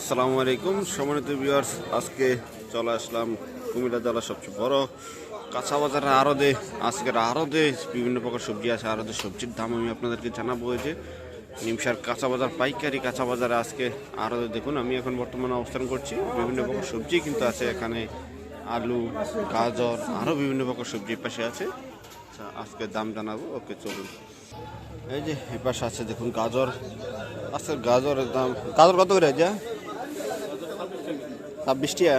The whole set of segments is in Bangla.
আসসালামু আলাইকুম। সম্মানিত ভিউয়ার্স আজকে চলে আসলাম কুমিল্লা জেলার সবচেয়ে বড় কাঁচা বাজারের আরদে আজকের আরদে বিভিন্ন প্রকার সবজি আছে। আরদে সবজির দাম আমি আপনাদেরকে জানাব যে নিমসার কাঁচা বাজার, পাইকারি কাঁচা বাজারে আজকে আরদে দেখুন, আমি এখন বর্তমানে অবস্থান করছি। বিভিন্ন প্রকার সবজি কিন্তু আছে এখানে। আলু, গাজর আরও বিভিন্ন প্রকার সবজি পাশে আছে। আচ্ছা আজকে দাম জানাব। ওকে, চলুন। এই যে এ পাশে আছে, দেখুন, গাজর। আজকে গাজরের দাম, গাজর কত করে যা ছাব্বিশ টাকা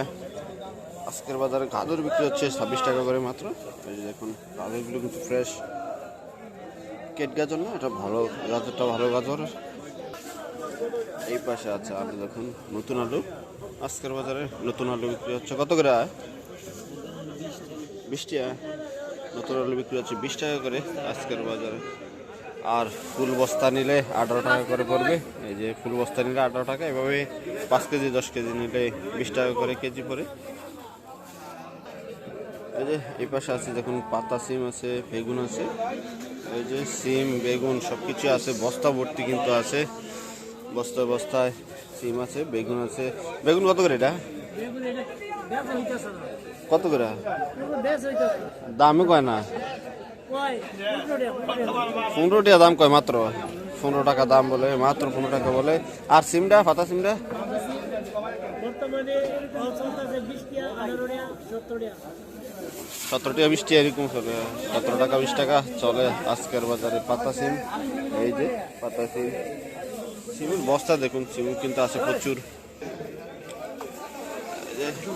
আজকের বাজারে গাজর বিক্রি হচ্ছে ছাব্বিশ টাকা করে মাত্র। এই যে দেখুন গাজরগুলো কিন্তু ফ্রেশ কেট গাজর না, এটা ভালো গাজরটা, ভালো গাজর। এই পাশে আছে আলু, দেখুন, নতুন আলু। আজকের বাজারে নতুন আলু বিক্রি হচ্ছে কত করে বিশ টাকা নতুন আলু বিক্রি হচ্ছে বিশ টাকা করে আজকের বাজারে। আর ফুল বস্তা নিলে আঠারো টাকা করে পড়বে। এই যে ফুল বস্তা নিলে আঠারো টাকা, এভাবে পাঁচ কেজি, দশ কেজি নিলে বিশ টাকা করে কেজি পড়ে। এই যে এই পাশে আছে দেখুন, পাতা সিম আছে, বেগুন আছে। এই যে সিম, বেগুন সব কিছু আছে, বস্তা ভর্তি কিন্তু আছে। বস্তায় বস্তায় সিম আছে, বেগুন আছে। বেগুন কত করে এটা? কত করে? দামই কয় না? পনেরো টাকা দাম কয় মাত্র? পনেরো টাকা দাম বলে মাত্র পনেরো টাকা বলে। আর সিমটা ফাতা সিমটা সতেরো টাকা বিশ টাকা এরকম চলে। সতেরো টাকা বিশ টাকা চলে আজকের বাজারে পাতা সিম। এই যে পাতা সিম। সিমের বস্তা দেখুন সিম কিন্তু আছে প্রচুর।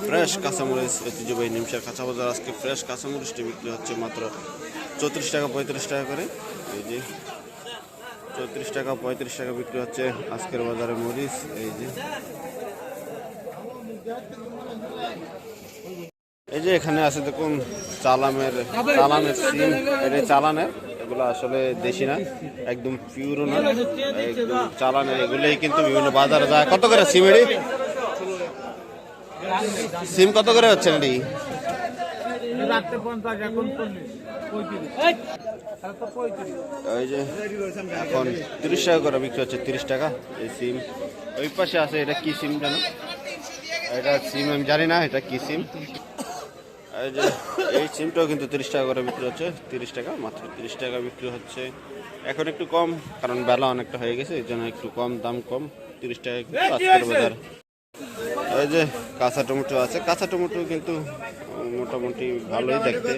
ফ্রেশ কাঁচামরিচ ঐতিহ্যবাহী নিমসার কাঁচা বাজার আজকে ফ্রেশ কাঁচামরিচটি বিক্রি হচ্ছে মাত্র চৌত্রিশ টাকা, পঁয়ত্রিশ টাকা করে। এই যে, চৌত্রিশ টাকা, পঁয়ত্রিশ টাকা বিক্রি হচ্ছে আজকের বাজারে মরিচ, এই যে। এই যে এখানে আছে দেখুন, চালামের চালানের সিম। এটা চালানের, এগুলো আসলে দেশি না, একদম পিওর না। একদম চালানের, এগুলোই কিন্তু বিভিন্ন বাজারে যায়। কত করে সিম এটি? সিম কত করে হচ্ছে এটি? পঞ্চাশ এখন ওই যে এখন তিরিশ টাকা করে বিক্রি হচ্ছে তিরিশ টাকা এই সিম। ওই পাশে আছে এটা কি সিম জানো? এটা সিম আমি জানি না এটা কি সিম? এই যে এই সিমটাও কিন্তু তিরিশ টাকা করে বিক্রি হচ্ছে তিরিশ টাকা মাত্র। তিরিশ টাকা বিক্রি হচ্ছে। এখন একটু কম কারণ বেলা অনেকটা হয়ে গেছে এই জন্য একটু কম দাম কম। তিরিশ টাকা কিন্তু আজকের বাজার। এই যে কাঁচা টমেটো আছে। কাঁচা টমেটো কিন্তু মোটামুটি ভালোই দেখতে।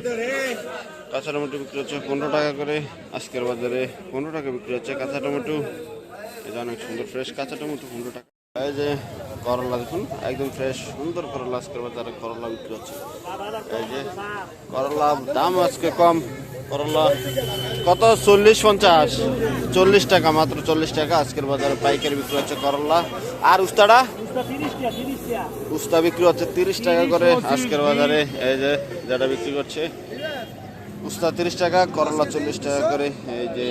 কাঁচা টমেটো বিক্রি হচ্ছে পনেরো টাকা করে। আজকের বাজারে পনেরো টাকা বিক্রি হচ্ছে কাঁচা টমেটো। এটা অনেক সুন্দর ফ্রেশ কাঁচা টমেটো, পনেরো টাকা। এই যে করলা দেখুন, একদম ফ্রেশ সুন্দর করলা আজকের বাজারে করলা বিক্রি হচ্ছে। এই যে করলা দাম আজকে কম। করলা। কত? চল্লিশ পঞ্চাশ। চল্লিশ টাকা, মাত্র চল্লিশ টাকা। আজকের বাজারে পাইকারি বিক্রি হচ্ছে করলা। আর উস্তাটা উস্তা বিক্রি হচ্ছে তিরিশ টাকা করে আজকের বাজারে। এই যে, যেটা বিক্রি করছে। উস্তা তিরিশ টাকা, করলা চল্লিশ টাকা করে। এই যে